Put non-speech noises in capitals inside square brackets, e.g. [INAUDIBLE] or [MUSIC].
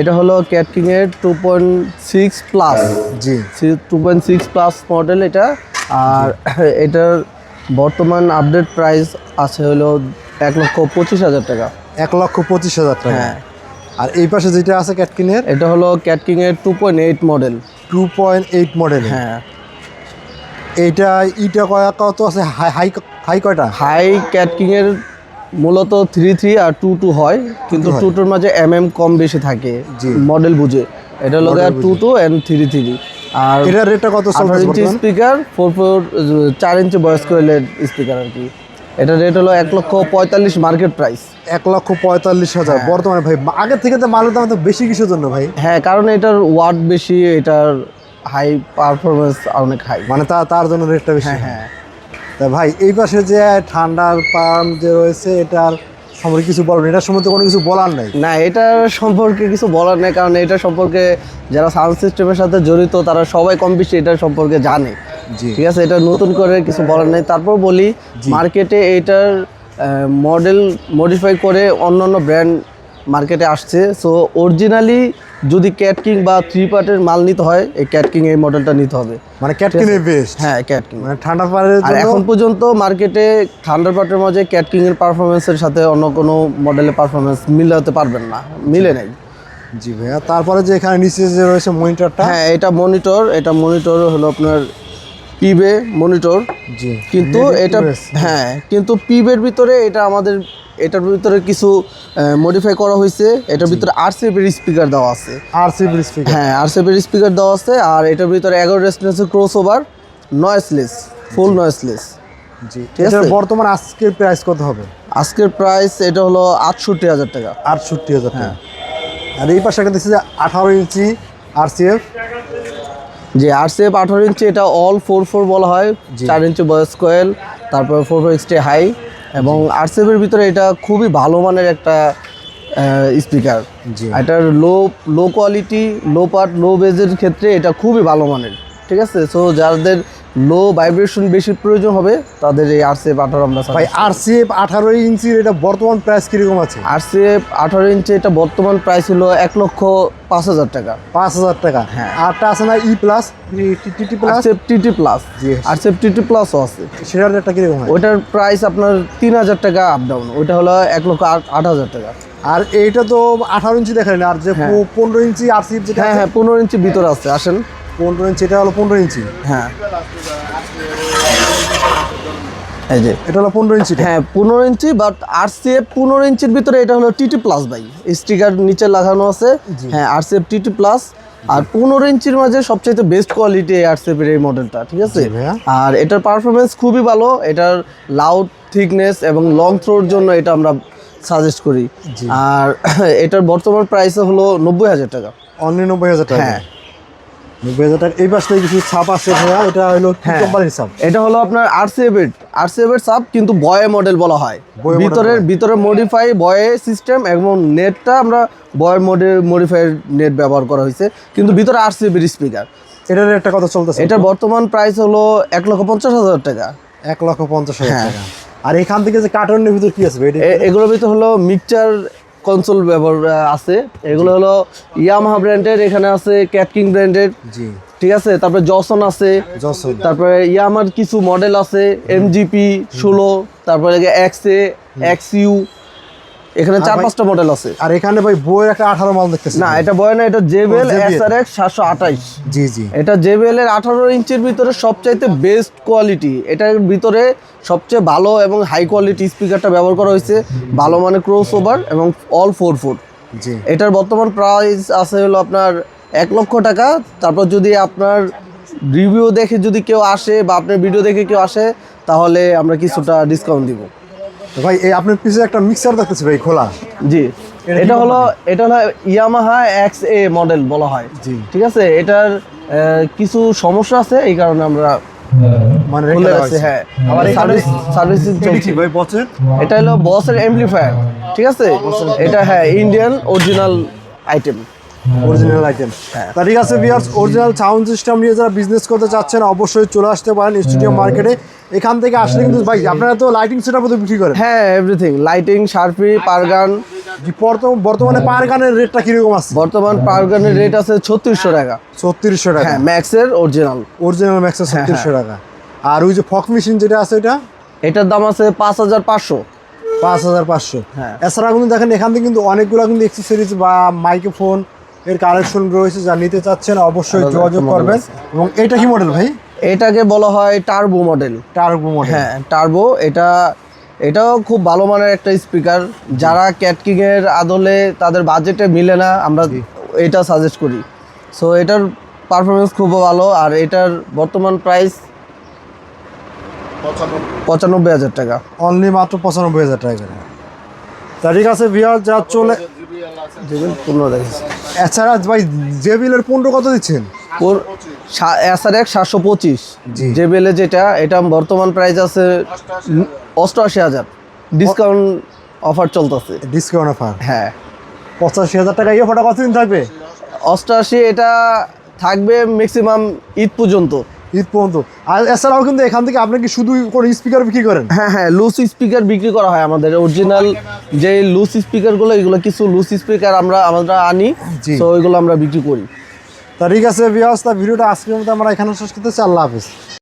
এটা হলো ক্যাটকিং এর two point six plus G two point six plus model এটা। আর এটার বর্তমান আপডেট প্রাইস আছে হলো এক লক্ষ পঁচিশ হাজার টাকা। এক লক্ষ পঁচিশ হাজার টাকা। হ্যাঁ। আর এই পাশে যেটা আছে ক্যাটকিনের এটা হলো ক্যাটকিং এর two point eight model two point eight model হ্যাঁ। এইটা ইটা কয়া কত আছে? হাই হাই হাই কয়টা? হাই ক্যাটকিং এর মূলত থ্রি থ্রি আর টু টু হয় কিন্তু টু টুর মাঝে এম এম কম বেশি থাকে মডেল বুঝে। এটা হলো two two and three three আর এটার রেটটা কত আঠারো ইঞ্চি স্পিকার ফোর ফোর চার ইঞ্চি বয়স কোয়েলের স্পিকার আর কি। এটা রেট হলো এক লক্ষ পঁয়তাল্লিশ মার্কেট প্রাইস এক লক্ষ পঁয়তাল্লিশ হাজার। হ্যাঁ। বর্তমানে ভাই আগের থেকে তো মালের দাম তো বেশি কিসের জন্য ভাই? হ্যাঁ কারণ এটার ওয়াট বেশি এটার হাই পারফরমেন্স অনেক হাই মানে তার জন্য রেটটা বেশি। হ্যাঁ হ্যাঁ। তা ভাই এই পাশে যে ঠান্ডার পাম্প যে রয়েছে এটার সম্পর্কে কিছু বলবেন এটার সম্বন্ধে কোনো কিছু বলার নাই? না এটার সম্পর্কে কিছু বলার নেই কারণ এটা সম্পর্কে যারা সাউন্ড সিস্টেমের সাথে জড়িত তারা সবাই কম বেশি এটার সম্পর্কে জানে। ঠিক আছে এটা নতুন করে কিছু বলার নেই। তারপর বলি মার্কেটে এটার মডেল মডিফাই করে অন্যান্য ব্র্যান্ড মার্কেটে আসছে। সো অরিজিনালি যদি ক্যাট কিং বা থ্রি পার্টের মাল নিতে হয় এই ক্যাট কিং এই মডেলটা নিতে হবে। মানে ক্যাটকিনের বেস্ট হ্যাঁ ক্যাট কিং মানে ঠান্ডা পাড়ের আর জন্য? এখন পর্যন্ত মার্কেটে থান্ডার পার্টের মাঝে ক্যাট কিং এর পারফরমেন্সের সাথে অন্য কোনো মডেলের পারফরমেন্স মিলাতে পারবেন না। মিলে নেই। জি ভাইয়া তারপরে যে এখানে নিচে যে রয়েছে মনিটরটা হ্যাঁ এটা মনিটর এটা মনিটর হলো আপনার পিবে মনিটর জি কিন্তু এটা। হ্যাঁ কিন্তু পিবের ভিতরে এটা আমাদের এটার ভিতরে কিছু মডিফাই করা হয়েছে। এটার ভিতরে আরসিবির স্পিকার দেওয়া আছে। আর সি স্পিকার হ্যাঁ আরসিবির স্পিকার দেওয়া আছে আর এটার ভিতরে এগারো রেস্টনেসের cross over noiseless full noiseless জি। ঠিক আছে? বর্তমান আজকের প্রাইস কত হবে? আজকের প্রাইস এটা হলো আটষট্টি হাজার টাকা। আটষট্টি হাজার টাকা। হ্যাঁ। আর এই পাশে একটা দেখছি যে আঠারো ইঞ্চি আর সি এফ যে আরসিএফ আঠারো ইঞ্চি এটা অল ফোর ফোর বলা হয়। চার ইঞ্চি বয়স কোয়েল তারপর ফোর ফোর এক্সটে হাই এবং আরসিএফের ভিতরে এটা খুবই ভালো মানের একটা স্পিকার জি। এটার লো লো কোয়ালিটি লো পার্ট লো বেজের ক্ষেত্রে এটা খুবই ভালো মানের। ঠিক আছে? সো যাদের লো ভাইব্রেশন বেশি প্রয়োজন হবে তাদের এই আরসিএফ আঠারো আমরা ভাই আর সি আঠারো ইঞ্চির এটা বর্তমান প্রাইস কীরকম আছে? আরসিএফ আঠারো ইঞ্চি এটা বর্তমান প্রাইস হলো এক লক্ষ পাঁচ হাজার টাকা। পাঁচ হাজার টাকা। হ্যাঁ। আরটা আছে না E plus T plus RCF TT plus. RCF TT প্লাসও আছে। সেটার রেটটা কীরকম হয়? ওইটার প্রাইস আপনার তিন হাজার টাকা আপ ডাউন ওইটা হলো এক লক্ষ আট হাজার টাকা। আর এইটা তো আঠারো ইঞ্চি দেখালেন আর যে হ্যাঁ। পনেরো ইঞ্চি আর সি এফ যেটা হ্যাঁ হ্যাঁ পনেরো ইঞ্চি ভিতরে আছে আসেন। পনেরো ইঞ্চি এটা হলো পনেরো ইঞ্চি? হ্যাঁ। এই যে। এটা হলো পনেরো ইঞ্চি হ্যাঁ পনেরো ইঞ্চি বাট আর সিএফ পনেরো ইঞ্চির ভিতরে এটা হলো টিটি প্লাস ভাই। স্টিকার নিচে লাগানো আছে। হ্যাঁ আর সিএফ টিটি প্লাস আর পনেরো ইঞ্চির মাঝে সবচেয়ে বেস্ট কোয়ালিটি আর সিএফের এই মডেলটা ঠিক আছে? আর এটার পারফরমেন্স খুবই ভালো। এটার লাউড থিকনেস এবং লং থ্রোর জন্য এটা আমরা সাজেস্ট করি। আর [CLEARS THROAT] এটার বর্তমান প্রাইস হলো নব্বই হাজার টাকা। অনলি নব্বই হাজার টাকা। হ্যাঁ। এই পাশে কিছু ছাপ আছে ভাইয়া এটা হলো হ্যাঁ। কোম্পানির ছাপ? এটা হলো আপনার সাব কিন্তু বয়ে মডেল বলা হয়। ভিতরের ভিতরে মডিফাই বয়ে সিস্টেম এবং নেটটা আমরা মডেল মডিফাইড নেট ব্যবহার করা হয়েছে। কিন্তু ভিতরে স্পিকার এটার চলতেছে। এটার বর্তমান প্রাইস হলো এক লক্ষ পঞ্চাশ হাজার টাকা। এক লক্ষ পঞ্চাশ হাজার হ্যাঁ। টাকা। আর এখান থেকে যে কার্টনের ভিতর কি আছে এগুলোর ভিতরে হলো মিক্সচার কনসোল ব্যবহার আছে। এগুলো হলো ইয়ামাহা ব্র্যান্ডের এখানে আছে ক্যাটকিং ব্র্যান্ডের জি। ঠিক আছে? তারপরে জসন আছে। তারপরে ইয়ামার কিছু মডেল আছে এমজিপি ষোলো তারপরে এক্স এ এক্স ইউ এখানে চার পাঁচটা মডেল আছে। আর এখানে ভাই বইয়ের একটা আঠারো মাল দেখতেছি না এটা বয় না এটা জেবেল ও, JBL এস আর এক্স সাতশো আঠাইশ জি জি। এটা জেবেল এর আঠারো ইঞ্চির ভিতরে সবচাইতে বেস্ট কোয়ালিটি এটার ভিতরে সবচেয়ে ভালো এবং হাই কোয়ালিটি স্পিকারটা ব্যবহার করা হয়েছে। ভালো মানে ক্রস ওভার এবং অল ফোর ফুট জি। এটার বর্তমান প্রাইস আছে হলো আপনার এক লক্ষ টাকা। তারপর যদি আপনার রিভিউ দেখে যদি কেউ আসে বা আপনার ভিডিও দেখে কেউ আসে তাহলে আমরা কিছুটা ডিসকাউন্ট দিব। ভাই এই আপনার পিছনে একটা মিক্সার দেখতেছি ভাই খোলা। জি। এটা হলো এটা হলো ইয়ামাহা এক্স এ মডেল বলা হয়। জি। ঠিক আছে? এটার কিছু সমস্যা আছে এই কারণে আমরা মানে রেখে হয়েছে। হ্যাঁ। আবার এখানে- সার্ভিস চলছে। ভাই বছর এটা হলো বসের এমপ্লিফায়ার ঠিক আছে? এটা হ্যাঁ Indian original item original item হ্যাঁ। তা ঠিক আছে ভিউয়ার্স অরিজিনাল সাউন্ড সিস্টেম নিয়ে যারা বিজনেস করতে চাচ্ছেন অবশ্যই চলে আসতে পারেন স্টুডিও মার্কেটে এখান থেকে আসলে কিন্তু ভাই আপনারা তো লাইটিং সেটআপ তো বিক্রি করেন। হ্যাঁ এভরিথিং লাইটিং শার্পি পারগান বর্তমান পারগানের রেটটা কীরকম আছে? বর্তমান পাওয়ার রেট আছে ছত্রিশশো টাকা। ছত্রিশশো টাকা। হ্যাঁ ম্যাক্সের অরিজিনাল অরিজিনাল ম্যাক্সের হ্যাঁ, ছত্রিশশো টাকা। আর ওই যে ফক মেশিন যেটা আছে এটা? এটার দাম আছে পাঁচ হাজার পাঁচশো। পাঁচ হাজার পাঁচশো। হ্যাঁ। এছাড়া কিন্তু দেখেন এখান থেকে কিন্তু অনেকগুলো কিন্তু এক্সেসরিজ বা মাইক্রোফোন এর কালেকশন রয়েছে যা নিতে চাচ্ছেন অবশ্যই যোগাযোগ করবেন। এবং এটা কি মডেল ভাই? এটাকে বলা হয় টার্বো মডেল টার্বো মডেল হ্যাঁ টার্বো এটা এটাও খুব ভালো মানের একটা স্পিকার যারা ক্যাটকিং এর আদলে তাদের বাজেটে মিলে না আমরা এটা সাজেস্ট করি। সো এটার পারফরমেন্স খুব ভালো আর এটার বর্তমান প্রাইস পঁচানব্বই হাজার টাকা। অনলি মাত্র পঁচানব্বই হাজার টাকা তা ঠিক আছে বিয়ার যা চলে পনেরো দেখেছি এছাড়া ভাই জেবিলের পনেরো কত দিচ্ছেন? এসআর এক সাতশো পঁচিশ। জি। যেটা এটা বর্তমান প্রাইস আছে অষ্টআশি হাজার। ডিসকাউন্ট অফার চলতেছে। ডিসকাউন্ট অফার হ্যাঁ। পঁচাশি হাজার টাকা ইয়ে ফোটা কতদিন থাকবে? অষ্টআশি এটা থাকবে ম্যাক্সিমাম ঈদ পর্যন্ত। ঈদ পর্যন্ত। আর এছাড়াও কিন্তু এখান থেকে আপনি কি শুধু কোনো স্পিকার বিক্রি করেন? হ্যাঁ হ্যাঁ লুজ স্পিকার বিক্রি করা হয় আমাদের। অরিজিনাল যে লুজ স্পিকারগুলো এগুলো কিছু লুজ স্পিকার আমরা আমরা আনি তো ওইগুলো আমরা বিক্রি করি। তা ঠিক আছে বিয়াস তা ভিডিওটা আজকের মতো আমরা এখানে শেষ করতেছি। আল্লাহ হাফিজ।